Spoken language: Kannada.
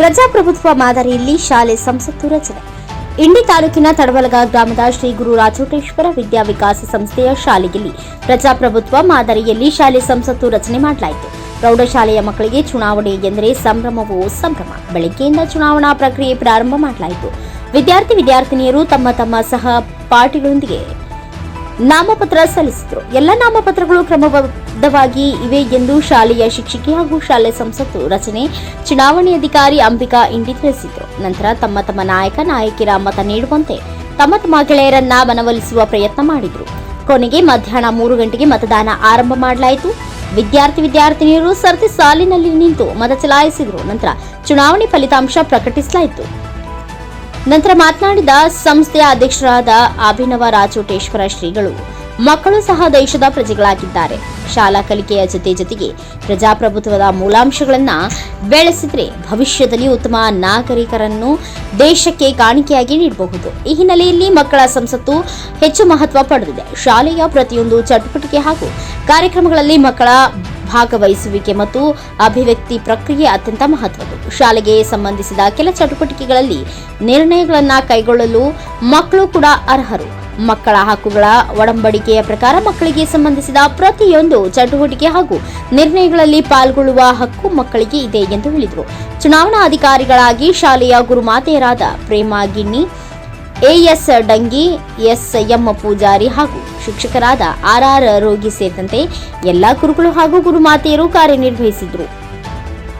ಪ್ರಜಾಪ್ರಭುತ್ವ ಮಾದರಿಯಲ್ಲಿ ಶಾಲೆ ಸಂಸತ್ತು ರಚನೆ. ಇಂಡಿ ತಾಲೂಕಿನ ತಡವಲಗ ಗ್ರಾಮದ ಶ್ರೀ ಗುರು ರಾಜೋಟೇಶ್ವರ ವಿದ್ಯಾವಿಕಾಸ ಸಂಸ್ಥೆಯ ಶಾಲೆಯಲ್ಲಿ ಪ್ರಜಾಪ್ರಭುತ್ವ ಮಾದರಿಯಲ್ಲಿ ಶಾಲೆ ಸಂಸತ್ತು ರಚನೆ ಮಾಡಲಾಯಿತು. ಪ್ರೌಢಶಾಲೆಯ ಮಕ್ಕಳಿಗೆ ಚುನಾವಣೆ ಎಂದರೆ ಸಂಭ್ರಮವೋ ಸಂಭ್ರಮ. ಬೆಳಗ್ಗೆಯಿಂದ ಚುನಾವಣಾ ಪ್ರಕ್ರಿಯೆ ಪ್ರಾರಂಭ ಮಾಡಲಾಯಿತು. ವಿದ್ಯಾರ್ಥಿ ವಿದ್ಯಾರ್ಥಿನಿಯರು ತಮ್ಮ ತಮ್ಮ ಸಹ ಪಾರ್ಟಿಗಳೊಂದಿಗೆ ನಾಮಪತ್ರ ಸಲ್ಲಿಸಿದರು. ಎಲ್ಲ ನಾಮಪತ್ರಗಳು ಕ್ರಮಬದ್ಧವಾಗಿ ಇವೆ ಎಂದು ಶಾಲೆಯ ಶಿಕ್ಷಕಿ ಹಾಗೂ ಶಾಲೆ ಸಂಸತ್ತು ರಚನೆ ಚುನಾವಣೆ ಅಧಿಕಾರಿ ಅಂಬಿಕಾ ಇಂಡಿ ತಿಳಿಸಿದರು. ನಂತರ ತಮ್ಮ ತಮ್ಮ ನಾಯಕ ನಾಯಕಿರ ಮತ ನೀಡುವಂತೆ ತಮ್ಮ ತಮ್ಮ ಗೆಳೆಯರನ್ನ ಮನವೊಲಿಸುವ ಪ್ರಯತ್ನ ಮಾಡಿದರು. ಕೊನೆಗೆ ಮಧ್ಯಾಹ್ನ ಮೂರು ಗಂಟೆಗೆ ಮತದಾನ ಆರಂಭ ಮಾಡಲಾಯಿತು. ವಿದ್ಯಾರ್ಥಿ ವಿದ್ಯಾರ್ಥಿನಿಯರು ಸರತಿ ಸಾಲಿನಲ್ಲಿ ನಿಂತು ಮತ ಚಲಾಯಿಸಿದರು. ನಂತರ ಚುನಾವಣೆ ಫಲಿತಾಂಶ ಪ್ರಕಟಿಸಲಾಯಿತು. ನಂತರ ಮಾತನಾಡಿದ ಸಂಸ್ಥೆಯ ಅಧ್ಯಕ್ಷರಾದ ಅಭಿನವ ರಾಜೋಟೇಶ್ವರ ಶ್ರೀಗಳು. ಮಕ್ಕಳು ಸಹ ದೇಶದ ಪ್ರಜೆಗಳಾಗಿದ್ದಾರೆ. ಶಾಲಾ ಕಲಿಕೆಯ ಜೊತೆ ಜೊತೆಗೆ ಪ್ರಜಾಪ್ರಭುತ್ವದ ಮೂಲಾಂಶಗಳನ್ನು ಬೆಳೆಸಿದರೆ ಭವಿಷ್ಯದಲ್ಲಿ ಉತ್ತಮ ನಾಗರಿಕರನ್ನು ದೇಶಕ್ಕೆ ಕಾಣಿಕೆಯಾಗಿ ನೀಡಬಹುದು. ಈ ಹಿನ್ನೆಲೆಯಲ್ಲಿ ಮಕ್ಕಳ ಸಂಸತ್ತು ಹೆಚ್ಚು ಮಹತ್ವ ಪಡೆದಿದೆ. ಶಾಲೆಯ ಪ್ರತಿಯೊಂದು ಚಟುವಟಿಕೆ ಹಾಗೂ ಕಾರ್ಯಕ್ರಮಗಳಲ್ಲಿ ಮಕ್ಕಳ ಭಾಗವಹಿಸುವಿಕೆ ಮತ್ತು ಅಭಿವ್ಯಕ್ತಿ ಪ್ರಕ್ರಿಯೆ ಅತ್ಯಂತ ಮಹತ್ವದ್ದು. ಶಾಲೆಗೆ ಸಂಬಂಧಿಸಿದ ಕೆಲ ಚಟುವಟಿಕೆಗಳಲ್ಲಿ ನಿರ್ಣಯಗಳನ್ನು ಕೈಗೊಳ್ಳಲು ಮಕ್ಕಳು ಕೂಡ ಅರ್ಹರು. ಮಕ್ಕಳ ಹಕ್ಕುಗಳ ಒಡಂಬಡಿಕೆಯ ಪ್ರಕಾರ ಮಕ್ಕಳಿಗೆ ಸಂಬಂಧಿಸಿದ ಪ್ರತಿಯೊಂದು ಚಟುವಟಿಕೆ ಹಾಗೂ ನಿರ್ಣಯಗಳಲ್ಲಿ ಪಾಲ್ಗೊಳ್ಳುವ ಹಕ್ಕು ಮಕ್ಕಳಿಗೆ ಇದೆ ಎಂದು ಹೇಳಿದರು. ಚುನಾವಣಾ ಅಧಿಕಾರಿಗಳಾಗಿ ಶಾಲೆಯ ಗುರುಮಾತೆಯರಾದ Prema Ginni A S Dangi, S M Pujari ಹಾಗೂ ಶಿಕ್ಷಕರಾದ ಆರ್ ಆರ್ ರೋಗಿ ಸೇರಿದಂತೆ ಎಲ್ಲಾ ಗುರುಗಳು ಹಾಗೂ ಗುರುಮಾತೆಯರು ಕಾರ್ಯನಿರ್ವಹಿಸಿದ್ರು.